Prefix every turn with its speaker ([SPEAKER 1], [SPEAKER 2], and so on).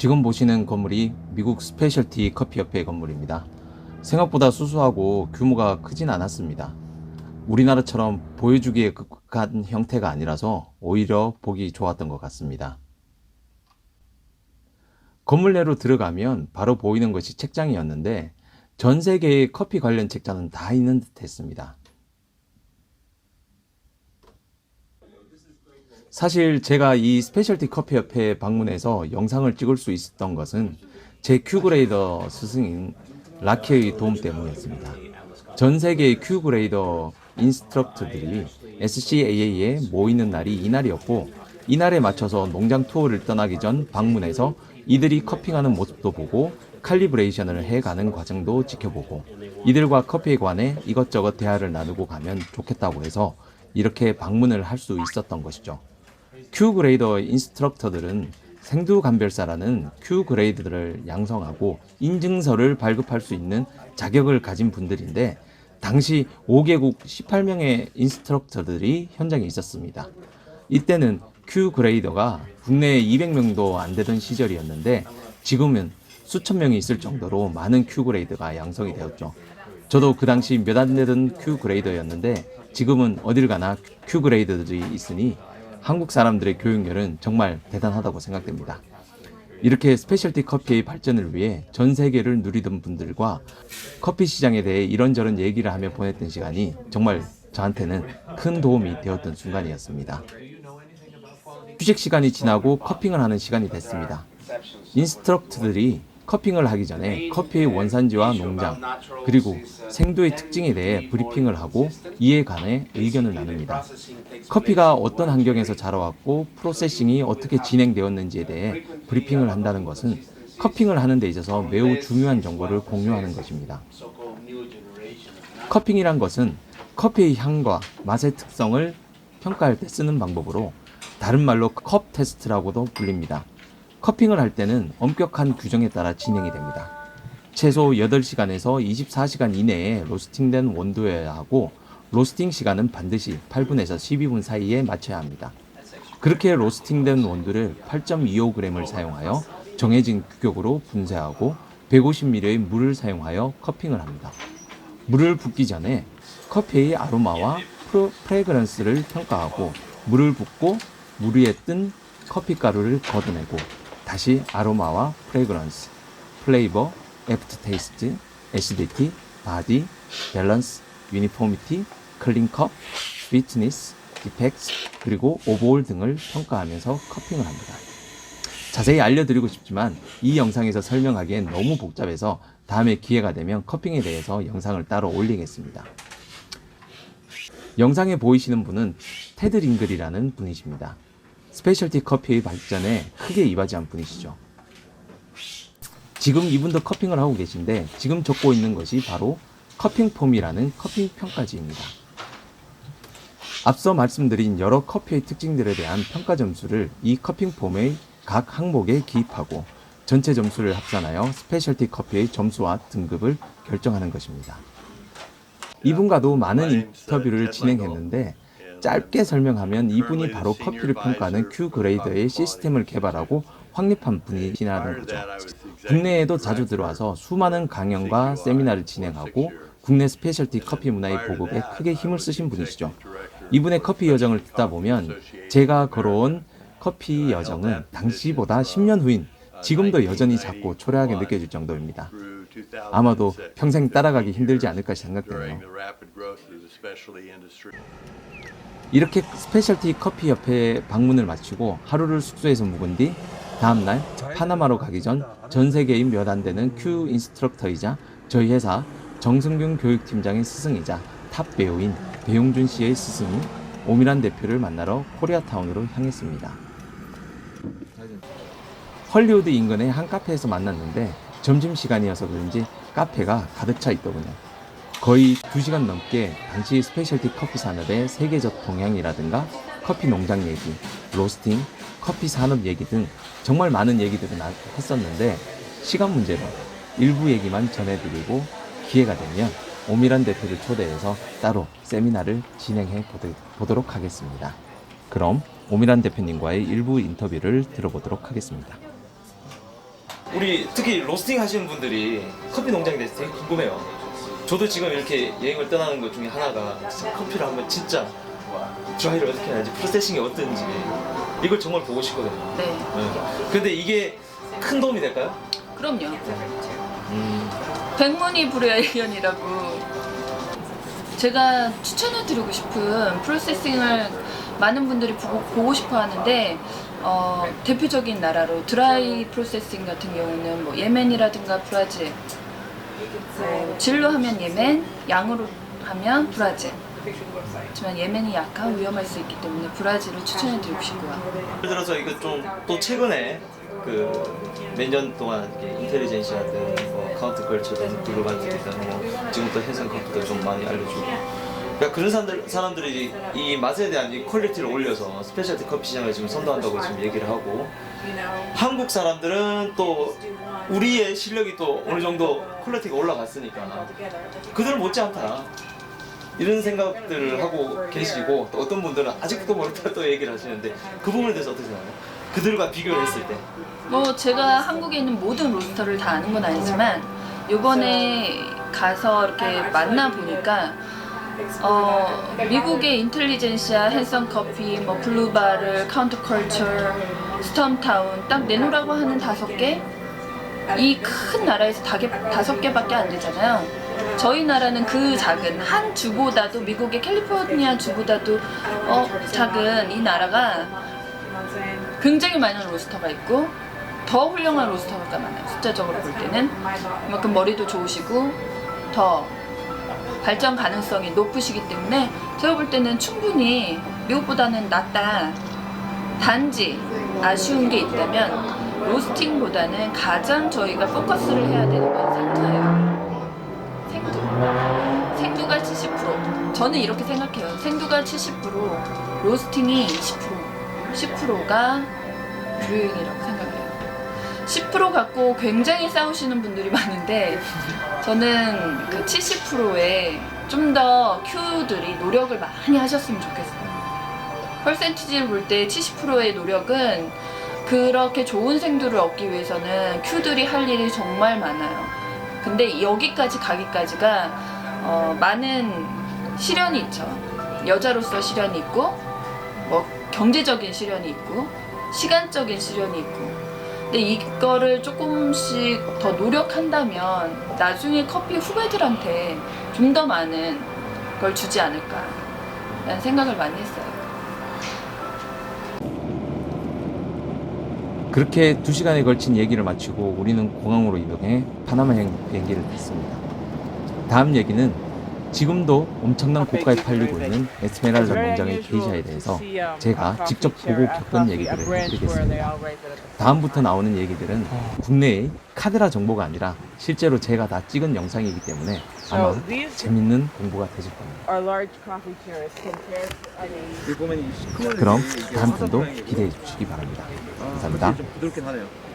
[SPEAKER 1] 지금 보시는 건물이 미국 스페셜티 커피협회 건물입니다. 생각보다 수수하고 규모가 크진 않았습니다. 우리나라처럼 보여주기에 극한 형태가 아니라서 오히려 보기 좋았던 것 같습니다. 건물 내로 들어가면 바로 보이는 것이 책장이었는데 전 세계의 커피 관련 책자는 다 있는 듯 했습니다. 사실 제가 이 스페셜티 커피 협회에 방문해서 영상을 찍을 수 있었던 것은 제 큐그레이더 스승인 라키의 도움 때문이었습니다. 전 세계의 큐그레이더 인스트럭터들이 SCAA에 모이는 날이 이날이었고 이날에 맞춰서 농장 투어를 떠나기 전 방문해서 이들이 커핑하는 모습도 보고 칼리브레이션을 해가는 과정도 지켜보고 이들과 커피에 관해 이것저것 대화를 나누고 가면 좋겠다고 해서 이렇게 방문을 할 수 있었던 것이죠. Q 그레이더 인스트럭터들은 생두 감별사라는 Q 그레이드를 양성하고 인증서를 발급할 수 있는 자격을 가진 분들인데 당시 5개국 18명의 인스트럭터들이 현장에 있었습니다. 이때는 Q 그레이더가 국내에 200명도 안 되던 시절이었는데 지금은 수천 명이 있을 정도로 많은 Q 그레이드가 양성이 되었죠. 저도 그 당시 몇 안 되던 Q 그레이더였는데 지금은 어딜 가나 Q 그레이더들이 있으니 한국 사람들의 교육열은 정말 대단하다고 생각됩니다. 이렇게 스페셜티 커피의 발전을 위해 전 세계를 누리던 분들과 커피 시장에 대해 이런저런 얘기를 하며 보냈던 시간이 정말 저한테는 큰 도움이 되었던 순간이었습니다. 휴식 시간이 지나고 커핑을 하는 시간이 됐습니다. 인스트럭트들이 커핑을 하기 전에 커피의 원산지와 농장, 그리고 생도의 특징에 대해 브리핑을 하고 이에 관해 의견을 나눕니다. 커피가 어떤 환경에서 자라왔고 프로세싱이 어떻게 진행되었는지에 대해 브리핑을 한다는 것은 커핑을 하는 데 있어서 매우 중요한 정보를 공유하는 것입니다. 커핑이란 것은 커피의 향과 맛의 특성을 평가할 때 쓰는 방법으로 다른 말로 컵 테스트라고도 불립니다. 커핑을 할 때는 엄격한 규정에 따라 진행이 됩니다. 최소 8시간에서 24시간 이내에 로스팅된 원도여야 하고 로스팅 시간은 반드시 8분에서 12분 사이에 맞춰야 합니다. 그렇게 로스팅된 원두를 8.25g을 사용하여 정해진 규격으로 분쇄하고 150ml의 물을 사용하여 커핑을 합니다. 물을 붓기 전에 커피의 아로마와 프로, 프레그런스를 평가하고 물을 붓고 물 위에 뜬 커피 가루를 걷어내고 다시 아로마와 프레그런스, 플레이버, 애프터 테이스트, 애시디티, 바디, 밸런스, 유니포미티, 클린 컵, 스위트니스, 디펙트, 그리고 오버올 등을 평가하면서 커핑을 합니다. 자세히 알려드리고 싶지만 이 영상에서 설명하기엔 너무 복잡해서 다음에 기회가 되면 커핑에 대해서 영상을 따로 올리겠습니다. 영상에 보이시는 분은 테드 링글이라는 분이십니다. 스페셜티 커피의 발전에 크게 이바지한 분이시죠. 지금 이분도 커핑을 하고 계신데 지금 적고 있는 것이 바로 커핑 폼이라는 커핑 평가지입니다. 앞서 말씀드린 여러 커피의 특징들에 대한 평가 점수를 이 커핑 폼의 각 항목에 기입하고 전체 점수를 합산하여 스페셜티 커피의 점수와 등급을 결정하는 것입니다. 이분과도 많은 인터뷰를 진행했는데 짧게 설명하면 이분이 바로 커피를 평가하는 Q 그레이더의 시스템을 개발하고 확립한 분이시라는 거죠. 국내에도 자주 들어와서 수많은 강연과 세미나를 진행하고 국내 스페셜티 커피 문화의 보급에 크게 힘을 쓰신 분이시죠. 이분의 커피 여정을 듣다 보면 제가 걸어온 커피 여정은 당시보다 10년 후인 지금도 여전히 작고 초라하게 느껴질 정도입니다. 아마도 평생 따라가기 힘들지 않을까 생각되네요. 이렇게 스페셜티 커피 협회에 방문을 마치고 하루를 숙소에서 묵은 뒤 다음날 파나마로 가기 전 전 세계인 몇 안 되는 큐 인스트럭터이자 저희 회사 정승균 교육팀장의 스승이자 탑 배우인 배용준 씨의 스승인 오미란 대표를 만나러 코리아타운으로 향했습니다. 헐리우드 인근의 한 카페에서 만났는데 점심시간이어서 그런지 카페가 가득 차 있더군요. 거의 2시간 넘게 당시 스페셜티 커피 산업의 세계적 동향이라든가 커피 농장 얘기, 로스팅, 커피 산업 얘기 등 정말 많은 얘기들을 나- 했었는데 시간 문제로 일부 얘기만 전해드리고 기회가 되면 오미란 대표를 초대해서 따로 세미나를 진행해 보도- 보도록 하겠습니다. 그럼 오미란 대표님과의 일부 인터뷰를 들어보도록 하겠습니다. 우리 특히 로스팅 하시는 분들이 커피 농장에 대해서 되게 궁금해요. 저도 지금 이렇게 여행을 떠나는 것 중에 하나가 진짜 커피를 한번 진짜 드라이를 어떻게 하는지 프로세싱이 어떤지 이걸 정말 보고 싶거든요.
[SPEAKER 2] 네.
[SPEAKER 1] 네. 근데 이게 큰 도움이 될까요?
[SPEAKER 2] 그럼요.
[SPEAKER 1] 음,
[SPEAKER 2] 백문이 불여일견이라고 제가 추천해 드리고 싶은 프로세싱을 많은 분들이 보고, 보고 싶어 하는데 어, 대표적인 나라로 드라이 프로세싱 같은 경우는 뭐 예멘이라든가 브라질 뭐 질로 하면 예멘, 양으로 하면 브라질. 하지만 예멘이 약간 위험할 수 있기 때문에 브라질을 추천해 드리고 싶고요.
[SPEAKER 1] 예를 들어서 이거 좀 또 최근에 그몇년 동안 이렇게 인텔리전시아든 뭐 카운트 걸처든 글로벌티든 뭐 지금 또 해상 커피도 좀 많이 알려주고 그러니까 그런 사람들, 사람들이 이 맛에 대한 이 퀄리티를 올려서 스페셜티 커피 시장을 지금 선도한다고 지금 얘기를 하고 한국 사람들은 또 우리의 실력이 또 어느 정도 퀄리티가 올라갔으니까 그들 못지않다 이런 생각들을 하고 계시고 또 어떤 분들은 아직도 모르다 또 얘기를 하시는데 그 부분에 대해서 어떻게 생각해요? 그들과 비교를 했을 때
[SPEAKER 2] 뭐 제가 한국에 있는 모든 로스터를 다 아는 건 아니지만 요번에 가서 이렇게 만나 보니까 어 미국의 인텔리전시아, 헨선 커피, 뭐 블루바를, 카운터컬처, 스톰타운 딱 내놓으라고 하는 다섯 개 이 큰 나라에서 다 개, 다섯 개밖에 안 되잖아요. 저희 나라는 그 작은 한 주보다도 미국의 캘리포니아 주보다도 어 작은 이 나라가 굉장히 많은 로스터가 있고 더 훌륭한 로스터가 많아요. 숫자적으로 볼 때는 그만큼 머리도 좋으시고 더 발전 가능성이 높으시기 때문에 제가 볼 때는 충분히 미국보다는 낫다. 단지 아쉬운 게 있다면 로스팅보다는 가장 저희가 포커스를 해야 되는 건 생두예요. 생두. 생두가 70%. 저는 이렇게 생각해요. 생두가 70%, 로스팅이 20%, 10%가 브루잉이라고 생각해요. 10% 갖고 굉장히 싸우시는 분들이 많은데 저는 그 70%에 좀더 큐들이 노력을 많이 하셨으면 좋겠어요. 퍼센티지를 볼 때 70%의 노력은 그렇게 좋은 생두를 얻기 위해서는 큐들이 할 일이 정말 많아요. 근데 여기까지 가기까지가 어, 많은 시련이 있죠. 여자로서 시련이 있고, 뭐 경제적인 시련이 있고, 시간적인 시련이 있고. 근데 이거를 조금씩 더 노력한다면 나중에 커피 후배들한테 좀 더 많은 걸 주지 않을까 라는 생각을 많이 했어요.
[SPEAKER 1] 그렇게 두 시간에 걸친 얘기를 마치고 우리는 공항으로 이동해 파나마 행- 비행기를 탔습니다. 다음 얘기는 지금도 엄청난 고가에 팔리고 있는 에스메랄다 농장의 게이샤에 대해서 제가 직접 보고 겪은 얘기들을 해드리겠습니다. 다음부터 나오는 얘기들은 국내의 카드라 정보가 아니라 실제로 제가 다 찍은 영상이기 때문에 아마 재밌는 공부가 되실 겁니다. 그럼 다음 편도 기대해 주시기 바랍니다. 감사합니다.
[SPEAKER 3] 하네요.